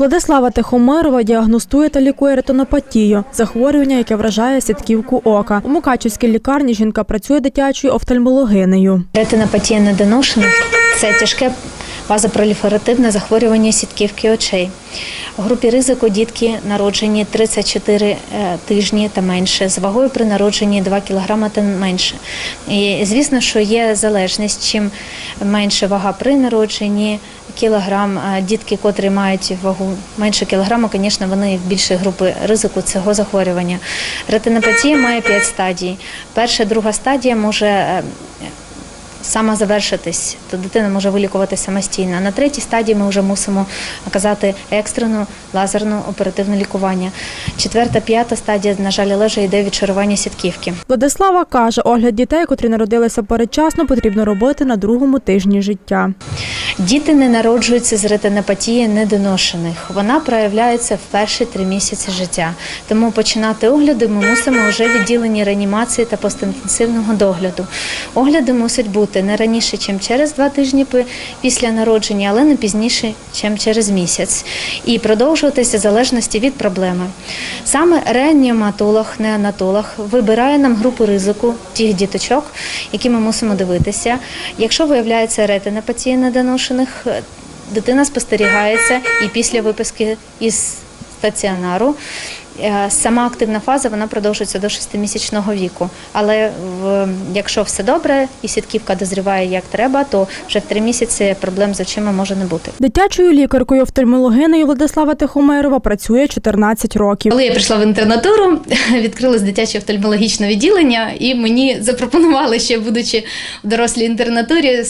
Владислава Тихомирова діагностує та лікує ретинопатію – захворювання, яке вражає сітківку ока. У Мукачівській лікарні жінка працює дитячою офтальмологинею. Ретинопатія недоношених це тяжке вазопроліферативне захворювання сітківки очей. У групі ризику дітки народжені 34 е, тижні та менше, з вагою при народженні 2 кг та менше. І звісно, що є залежність, чим менше вага при народженні, кілограм, дітки, котрі мають вагу менше кілограма, звісно, вони в більшій групи ризику цього захворювання. Ретинопатія має 5 стадій. Перша, друга стадія може е, сама завершитись, то дитина може вилікуватися самостійно. На третій стадії ми вже мусимо оказати екстрену лазерну оперативне лікування. Четверта, п'ята стадія, на жаль, лежа йде відшарування сітківки. Владислава каже, огляд дітей, котрі народилися передчасно, потрібно робити на другому тижні життя. Діти не народжуються з ретинопатії недоношених. Вона проявляється в перші три місяці життя. Тому починати огляди ми мусимо вже в відділенні реанімації та постінтенсивного догляду. Огляди мусять бути не раніше, ніж через два тижні після народження, але не пізніше, ніж через місяць. І продовжуватися в залежності від проблеми. Саме реаніматолог, неонатолог вибирає нам групу ризику тих діточок, які ми мусимо дивитися. Якщо виявляється ретинопатія недоношених, е, дитина спостерігається і після виписки із стаціонару. е, Сама активна фаза вона продовжується до 6-місячного віку. Але в, якщо все добре і сітківка дозріває як треба, то вже в 3 місяці проблем з очима може не бути. Дитячою лікаркою офтальмологинею Владислава Тихомирова працює 14 років. Коли я прийшла в інтернатуру, відкрилось дитяче офтальмологічне відділення, і мені запропонували ще, будучи в дорослій інтернатурі,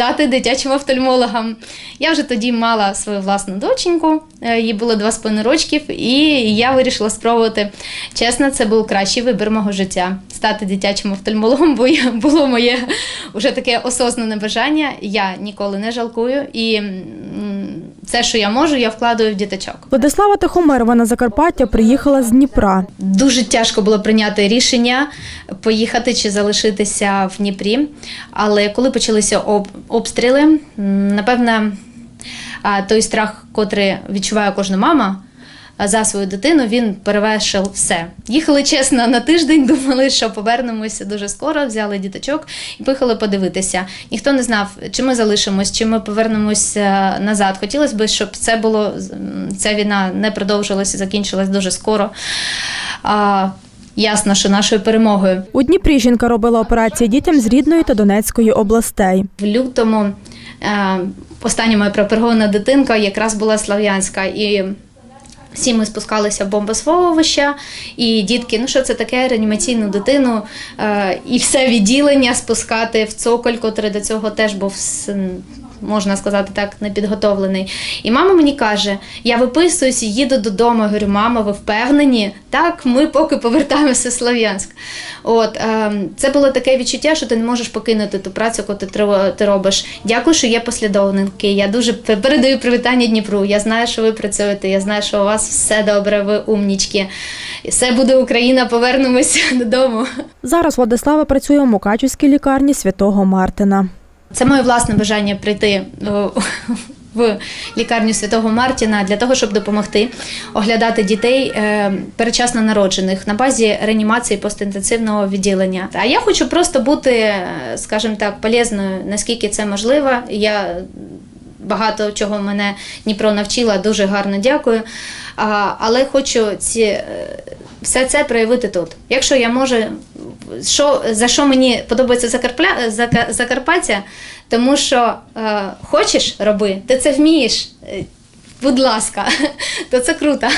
стати дитячим офтальмологом. Я вже тоді мала свою власну доченьку, е, їй було два з половиною рочків, і я вирішила спробувати. Чесно, це був кращий вибір мого життя стати дитячим офтальмологом, бо було моє вже таке осознане бажання. Я ніколи не жалкую, і все, що я можу, я вкладаю в діточок. Владислава Тихомирова на Закарпаття приїхала з Дніпра. Дуже тяжко було прийняти рішення поїхати чи залишитися в Дніпрі. Але коли почалися обстріли, напевно, напевне, той страх, котрий відчуває кожна мама. А, За свою дитину він перевершив все. Їхали чесно на тиждень, думали, що повернемося дуже скоро, взяли діточок і поїхали подивитися. Ніхто не знав, чи ми залишимось, чи ми повернемося назад. Хотілося б, щоб це було ця війна не продовжилася, закінчилась дуже скоро. А, ясно, що нашою перемогою. У Дніпрі жінка робила операції дітям з Рідної та Донецької областей. В лютому е, остання моя пропергована дитинка якраз була слав'янська. І всі ми спускалися в бомбосховище, і дітки, ну що це таке, реанімаційну дитину, е, і все відділення спускати в цоколь, котрий до цього теж був. Можна сказати так, непідготовлений. І мама мені каже: я виписуюсь і їду додому. Я говорю, мама, ви впевнені? Так, ми поки повертаємося в Слов'янськ. От е, це було таке відчуття, що ти не можеш покинути ту працю, яку ти, ти робиш. Дякую, що є послідовники. Я дуже передаю привітання Дніпру. Я знаю, що ви працюєте. Я знаю, що у вас все добре, ви умнічки. Все буде Україна, повернемося додому. Зараз Владислава працює у Мукачівській лікарні Святого Мартина. Це моє власне бажання прийти в лікарню Святого Мартіна для того, щоб допомогти оглядати дітей е, передчасно народжених на базі реанімації постінтенсивного відділення. А я хочу просто бути, е, скажімо так, полезною, наскільки це можливо. Я багато чого мене Дніпро навчила, дуже гарно дякую. Але хочу ці, е, все це проявити тут. Якщо я можу, що, за що мені подобається Закарпля, Закарпаття, тому що е, хочеш роби, ти це вмієш, е, будь ласка, то це круто.